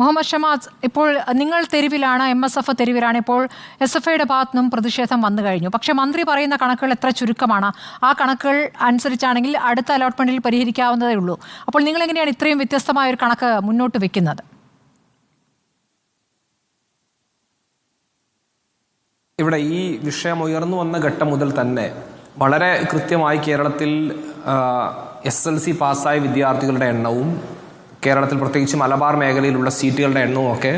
മുഹമ്മദ് ഷമാസ് ഇപ്പോൾ നിങ്ങൾ തെരുവിലാണ് എം എസ് എഫ് തെരുവിലാണ്. ഇപ്പോൾ എസ് എഫ് ഐയുടെ ഭാഗത്തു നിന്നും പ്രതിഷേധം വന്നു കഴിഞ്ഞു. പക്ഷേ മന്ത്രി പറയുന്ന കണക്കുകൾ എത്ര ചുരുക്കമാണ്. ആ കണക്കുകൾ അനുസരിച്ചാണെങ്കിൽ അടുത്ത അലോട്ട്മെന്റിൽ പരിഹരിക്കാവുന്നതേ ഉള്ളൂ. അപ്പോൾ നിങ്ങൾ എങ്ങനെയാണ് ഇത്രയും വ്യത്യസ്തമായ ഒരു കണക്ക് മുന്നോട്ട് വെക്കുന്നത്? ഇവിടെ ഈ വിഷയം ഉയർന്നു വന്ന ഘട്ടം മുതൽ തന്നെ വളരെ കൃത്യമായി കേരളത്തിൽ എസ് എൽ സി പാസ്സായ വിദ്യാർത്ഥികളുടെ എണ്ണവും കേരളത്തിൽ പ്രത്യേകിച്ച് മലബാർ മേഖലയിലുള്ള സീറ്റുകളുടെ എണ്ണവും ഒക്കെ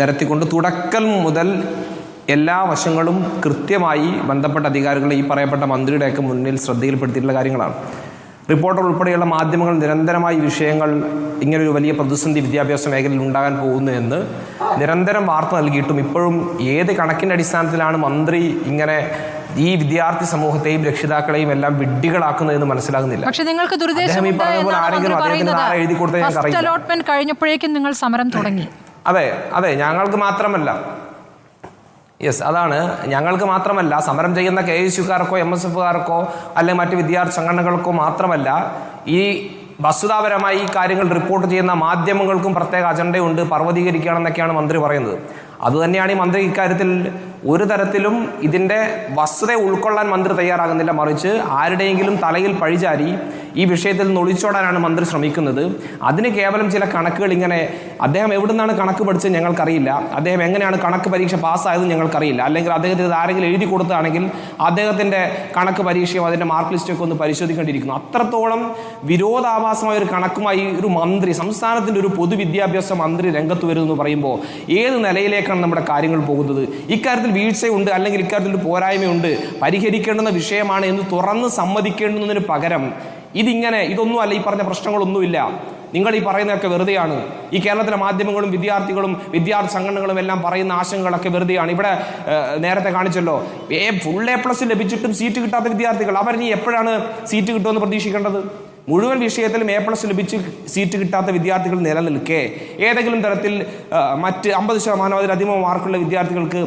നിരത്തിക്കൊണ്ട് തുടക്കൽ മുതൽ എല്ലാ വശങ്ങളും കൃത്യമായി ബന്ധപ്പെട്ട അധികാരികളെ ഈ പറയപ്പെട്ട മന്ത്രിയുടെയൊക്കെ മുന്നിൽ ശ്രദ്ധയിൽപ്പെടുത്തിയിട്ടുള്ള കാര്യങ്ങളാണ്. റിപ്പോർട്ടർ ഉൾപ്പെടെയുള്ള മാധ്യമങ്ങൾ നിരന്തരമായി വിഷയങ്ങൾ ഇങ്ങനൊരു വലിയ പ്രതിസന്ധി വിദ്യാഭ്യാസ മേഖലയിൽ ഉണ്ടാകാൻ പോകുന്നു എന്ന് നിരന്തരം വാർത്ത നൽകിയിട്ടും ഇപ്പോഴും ഏത് കണക്കിന്റെ അടിസ്ഥാനത്തിലാണ് മന്ത്രി ഇങ്ങനെ ഈ വിദ്യാർത്ഥി സമൂഹത്തെയും രക്ഷിതാക്കളെയും എല്ലാം വിഡ്ഢികളാക്കുന്നതെന്ന് മനസ്സിലാകുന്നില്ല. പക്ഷേ നിങ്ങൾക്ക് ദുരുദ്ദേശം എഴുതി കഴിഞ്ഞപ്പോഴേക്കും നിങ്ങൾ സമരം തുടങ്ങി. അതെ അതെ ഞങ്ങൾക്ക് മാത്രമല്ല. യെസ് അതാണ്. ഞങ്ങൾക്ക് മാത്രമല്ല സമരം ചെയ്യുന്ന കെ എസ് യുക്കാർക്കോ എം എസ് എഫുകാർക്കോ അല്ലെങ്കിൽ മറ്റ് വിദ്യാർത്ഥി സംഘടനകൾക്കോ മാത്രമല്ല ഈ വസ്തുതാപരമായി ഈ കാര്യങ്ങൾ റിപ്പോർട്ട് ചെയ്യുന്ന മാധ്യമങ്ങൾക്കും പ്രത്യേക അജണ്ടയുണ്ട് പർവതീകരിക്കുകയാണെന്നൊക്കെയാണ് മന്ത്രി പറയുന്നത്. അതുതന്നെയാണ് ഈ മന്ത്രി ഇക്കാര്യത്തിൽ ഒരു തരത്തിലും ഇതിന്റെ വസ്തുത ഉൾക്കൊള്ളാൻ മന്ത്രി തയ്യാറാകുന്നില്ല. മറിച്ച് ആരുടെയെങ്കിലും തലയിൽ പഴിചാരി ഈ വിഷയത്തിൽ നിന്ന് ഒളിച്ചോടാനാണ് മന്ത്രി ശ്രമിക്കുന്നത്. അതിന് കേവലം ചില കണക്കുകൾ ഇങ്ങനെ അദ്ദേഹം എവിടുന്നാണ് കണക്ക് പഠിച്ചത് ഞങ്ങൾക്കറിയില്ല. അദ്ദേഹം എങ്ങനെയാണ് കണക്ക് പരീക്ഷ പാസ്സായത് ഞങ്ങൾക്കറിയില്ല. അല്ലെങ്കിൽ അദ്ദേഹത്തിന് ആരെങ്കിലും എഴുതി കൊടുത്താണെങ്കിൽ അദ്ദേഹത്തിന്റെ കണക്ക് പരീക്ഷയും അതിന്റെ മാർക്ക് ലിസ്റ്റൊക്കെ ഒന്ന് പരിശോധിക്കേണ്ടിയിരിക്കുന്നു. അത്രത്തോളം വിരോധാഭാസമായ ഒരു കണക്കുമായി ഒരു മന്ത്രി സംസ്ഥാനത്തിന്റെ ഒരു പൊതുവിദ്യാഭ്യാസ മന്ത്രി രംഗത്ത് വരുന്നു പറയുമ്പോൾ ഏത് നിലയിലേക്കാണ് നമ്മുടെ കാര്യങ്ങൾ പോകുന്നത്? ഇക്കാര്യത്തിൽ വീഴ്ചയുണ്ട് അല്ലെങ്കിൽ ഇക്കാര്യത്തിൽ പോരായ്മയുണ്ട്? പരിഹരിക്കേണ്ടുന്ന വിഷയമാണ് എന്ന് തുറന്ന് സമ്മതിക്കേണ്ടുന്നതിന് പകരം ഇതിങ്ങനെ ഇതൊന്നും അല്ല ഈ പറഞ്ഞ പ്രശ്നങ്ങളൊന്നുമില്ല. നിങ്ങൾ ഈ പറയുന്നതൊക്കെ വെറുതെയാണ്. ഈ കേരളത്തിലെ മാധ്യമങ്ങളും വിദ്യാർത്ഥികളും വിദ്യാർത്ഥി സംഘടനകളും എല്ലാം പറയുന്ന ആശങ്കകളൊക്കെ വെറുതെയാണ്. ഇവിടെ നേരത്തെ കാണിച്ചല്ലോ. ഏ ഫുൾ എ പ്ലസ് ലഭിച്ചിട്ടും സീറ്റ് കിട്ടാത്ത വിദ്യാർത്ഥികൾ. അവർ ഇനി എപ്പോഴാണ് സീറ്റ് കിട്ടുമെന്ന് പ്രതീക്ഷിക്കേണ്ടത്? മുഴുവൻ വിഷയത്തിലും എ പ്ലസ് ലഭിച്ച് സീറ്റ് കിട്ടാത്ത വിദ്യാർത്ഥികൾ നിലനിൽക്കെ. ഏതെങ്കിലും തരത്തിൽ മറ്റ് അമ്പത് ശതമാനം അതിലധികം മാർക്കുള്ള വിദ്യാർത്ഥികൾക്ക്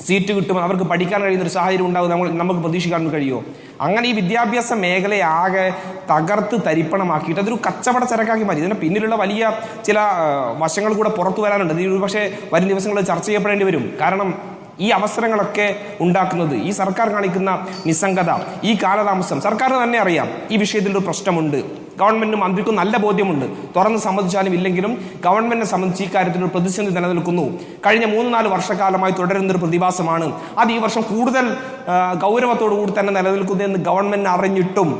സീറ്റ് കിട്ടുമ്പോൾ അവർക്ക് പഠിക്കാൻ കഴിയുന്ന ഒരു സാഹചര്യം ഉണ്ടാകും നമ്മൾ നമുക്ക് പ്രതീക്ഷിക്കാൻ കഴിയുമോ? അങ്ങനെ ഈ വിദ്യാഭ്യാസ മേഖലയെ ആകെ തകർത്ത് തരിപ്പണമാക്കിയിട്ട് അതൊരു കച്ചവട ചരക്കാക്കി മാറ്റി. ഇതിന് പിന്നിലുള്ള വലിയ ചില വശങ്ങൾ കൂടെ പുറത്തു വരാനുണ്ട്. ഇത് പക്ഷേ വരും ദിവസങ്ങളിൽ ചർച്ച ചെയ്യപ്പെടേണ്ടി വരും. കാരണം ഈ അവസരങ്ങളൊക്കെ ഉണ്ടാക്കുന്നത് ഈ സർക്കാർ കാണിക്കുന്ന നിസ്സംഗത ഈ കാലതാമസം സർക്കാർ തന്നെ അറിയാം. ഈ വിഷയത്തിൽ ഒരു പ്രശ്നമുണ്ട്. ഗവൺമെന്റിനും മന്ത്രിക്കും നല്ല ബോധ്യമുണ്ട്. തുറന്ന് സമ്മതിച്ചാലും ഇല്ലെങ്കിലും ഗവൺമെന്റിനെ സംബന്ധിച്ച് ഈ കാര്യത്തിൽ ഒരു പ്രതിസന്ധി നിലനിൽക്കുന്നു. കഴിഞ്ഞ മൂന്ന് നാല് വർഷക്കാലമായി തുടരുന്ന ഒരു പ്രതിഭാസമാണ്. അത് ഈ വർഷം കൂടുതൽ ഗൗരവത്തോടു കൂടി തന്നെ നിലനിൽക്കുന്നു എന്ന് ഗവൺമെന്റ് അറിഞ്ഞിട്ടും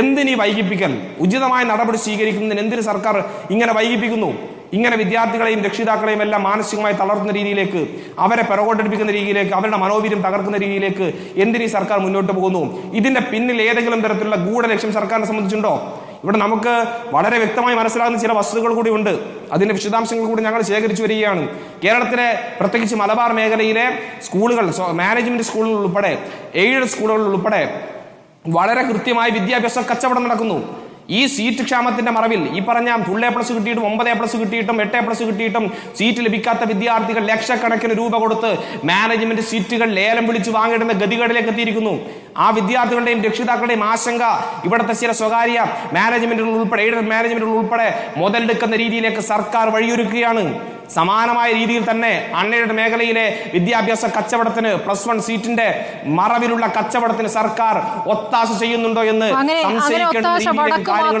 എന്തിനീ വൈകിപ്പിക്കൽ? ഉചിതമായ നടപടി സ്വീകരിക്കുന്നതിന് എന്തിന് സർക്കാർ ഇങ്ങനെ വൈകിപ്പിക്കുന്നു? ഇങ്ങനെ വിദ്യാർത്ഥികളെയും രക്ഷിതാക്കളെയും എല്ലാം മാനസികമായി തളർത്തുന്ന രീതിയിലേക്ക് അവരെ പിറകോട്ടടിപ്പിക്കുന്ന രീതിയിലേക്ക് അവരുടെ മനോവീര്യം തകർക്കുന്ന രീതിയിലേക്ക് എന്തിനീ സർക്കാർ മുന്നോട്ട് പോകുന്നു? ഇതിന്റെ പിന്നിൽ ഏതെങ്കിലും തരത്തിലുള്ള ഗൂഢലക്ഷ്യം സർക്കാരിനെ സംബന്ധിച്ചുണ്ടോ? ഇവിടെ നമുക്ക് വളരെ വ്യക്തമായി മനസ്സിലാകുന്ന ചില വസ്തുതകൾ കൂടി ഉണ്ട്. അതിന്റെ വിശദാംശങ്ങൾ കൂടി ഞങ്ങൾ ശേഖരിച്ചു വരികയാണ്. കേരളത്തിലെ പ്രത്യേകിച്ച് മലബാർ മേഖലയിലെ സ്കൂളുകൾ മാനേജ്മെന്റ് സ്കൂളുകൾ ഉൾപ്പെടെ എയ്ഡഡ് സ്കൂളുകൾ ഉൾപ്പെടെ വളരെ കൃത്യമായി വിദ്യാഭ്യാസ കച്ചവടം നടക്കുന്നു. ഈ സീറ്റ് ക്ഷാമത്തിന്റെ മറവിൽ ഈ പറഞ്ഞ ഫുൾ എ പ്ലസ് കിട്ടിയിട്ടും ഒമ്പത് എ പ്ലസ് കിട്ടിയിട്ടും എട്ട് എ പ്ലസ് കിട്ടിയിട്ടും സീറ്റ് ലഭിക്കാത്ത വിദ്യാർത്ഥികൾ ലക്ഷക്കണക്കിന് രൂപ കൊടുത്ത് മാനേജ്മെന്റ് സീറ്റുകൾ ലേലം വിളിച്ച് വാങ്ങിടുന്ന ഗതികളിലേക്ക് എത്തിയിരിക്കുന്നു. ആ വിദ്യാർത്ഥികളുടെയും രക്ഷിതാക്കളുടെയും ആശങ്ക ഇവിടുത്തെ ചില സ്വകാര്യ മാനേജ്മെന്റുകൾ ഉൾപ്പെടെ എയ്ഡഡ് മാനേജ്മെന്റുകൾ ഉൾപ്പെടെ മുതലെടുക്കുന്ന രീതിയിലേക്ക് സർക്കാർ വഴിയൊരുക്കുകയാണ്. സമാനമായ രീതിയിൽ തന്നെ അൺഎയ്ഡഡ് മേഖലയിലെ വിദ്യാഭ്യാസ കച്ചവടത്തിന് പ്ലസ് വൺ സീറ്റിന്റെ മറവിലുള്ള കച്ചവടത്തിന് സർക്കാർ ഒത്താശ ചെയ്യുന്നുണ്ടോ എന്ന് സംശയിക്കേണ്ട രീതിയിലേക്ക് കാര്യങ്ങൾ